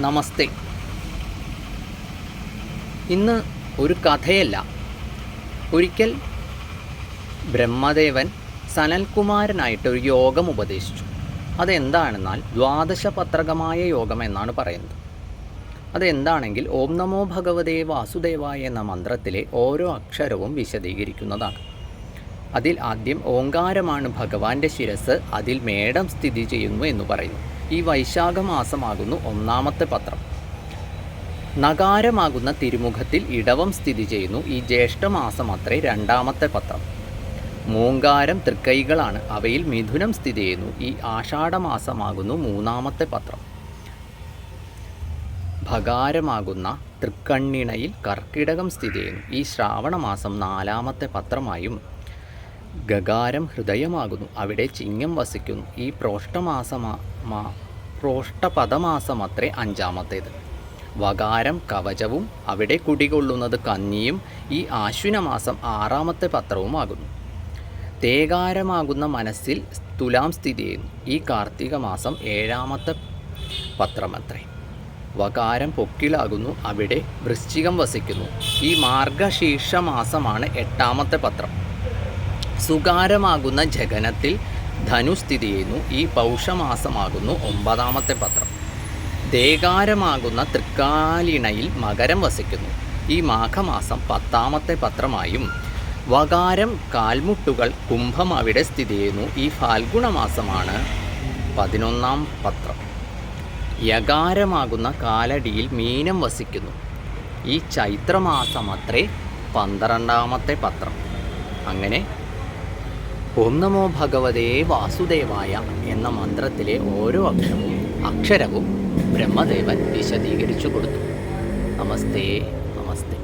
നമസ്തേ. ഇന്ന് ഒരു കഥയല്ല. ഒരിക്കൽ ബ്രഹ്മദേവൻ സനൽകുമാരനായിട്ട് ഒരു യോഗം ഉപദേശിച്ചു. അതെന്താണെന്നാൽ ദ്വാദശ പത്രകമായ യോഗം എന്നാണ് പറയുന്നത്. അതെന്താണെങ്കിൽ ഓം നമോ ഭഗവതേ വാസുദേവായ എന്ന മന്ത്രത്തിലെ ഓരോ അക്ഷരവും വിശദീകരിക്കുന്നതാണ്. അതിൽ ആദ്യം ഓങ്കാരമാണ് ഭഗവാന്റെ ശിരസ് അതിൽ മേടം സ്ഥിതി ചെയ്യുന്നു എന്ന് പറയുന്നു. ഈ വൈശാഖ മാസമാകുന്നു ഒന്നാമത്തെ പത്രം. നഗാരമാകുന്ന തിരുമുഖത്തിൽ ഇടവം സ്ഥിതി ചെയ്യുന്നു ഈ ജ്യേഷ്ഠമാസം അത്രേ രണ്ടാമത്തെ പത്രം. മൂങ്കാരം തൃക്കൈകളാണ് അവയിൽ മിഥുനം സ്ഥിതി ചെയ്യുന്നു ഈ ആഷാഢമാസമാകുന്നു മൂന്നാമത്തെ പത്രം. ഭകാരമാകുന്ന തൃക്കണ്ണിണയിൽ കർക്കിടകം സ്ഥിതി ചെയ്യുന്നു ഈ ശ്രാവണമാസം നാലാമത്തെ പത്രമായും ഗകാരം ഹൃദയമാകുന്നു. അവിടെ ചിങ്ങം വസിക്കുന്നു. ഈ പ്രോഷ്ടമാസമാ പ്രോഷ്ടപദമാസമത്രേ അഞ്ചാമത്തേത്. വകാരം കവചവും അവിടെ കുടികൊള്ളുന്നത് കന്നിയും ഈ ആശ്വിനമാസം ആറാമത്തെ പത്രവുമാകുന്നു. തേകാരമാകുന്ന മനസ്സിൽ തുലാം സ്ഥിതി ചെയ്യുന്നു. ഈ കാർത്തിക മാസം ഏഴാമത്തെ പത്രമത്രേ. വകാരം പൊക്കിലാകുന്നു. അവിടെ വൃശ്ചികം വസിക്കുന്നു. ഈ മാർഗശീർഷ മാസമാണ് എട്ടാമത്തെ പത്രം. സുകാരമാകുന്ന ജഗനത്തിൽ ധനു സ്ഥിതി ചെയ്യുന്നു. ഈ പൗഷമാസമാകുന്നു ഒമ്പതാമത്തെ പത്രം. ദേകാരമാകുന്ന തൃക്കാലിണയിൽ മകരം വസിക്കുന്നു. ഈ മാഘമാസം പത്താമത്തെ പത്രമായും വകാരം കാൽമുട്ടുകൾ കുംഭം അവിടെ സ്ഥിതി ചെയ്യുന്നു. ഈ ഫാൽഗുണമാസമാണ് പതിനൊന്നാം പത്രം. യകാരമാകുന്ന കാലടിയിൽ മീനം വസിക്കുന്നു. ഈ ചൈത്രമാസമത്രേ പന്ത്രണ്ടാമത്തെ പത്രം. അങ്ങനെ ഓം നമോ ഭഗവതേ വാസുദേവായ എന്ന മന്ത്രത്തിലെ ഓരോ അക്ഷരവും അക്ഷരവും ബ്രഹ്മദേവൻ വിശദീകരിച്ചു കൊടുത്തു. നമസ്തേ നമസ്തേ.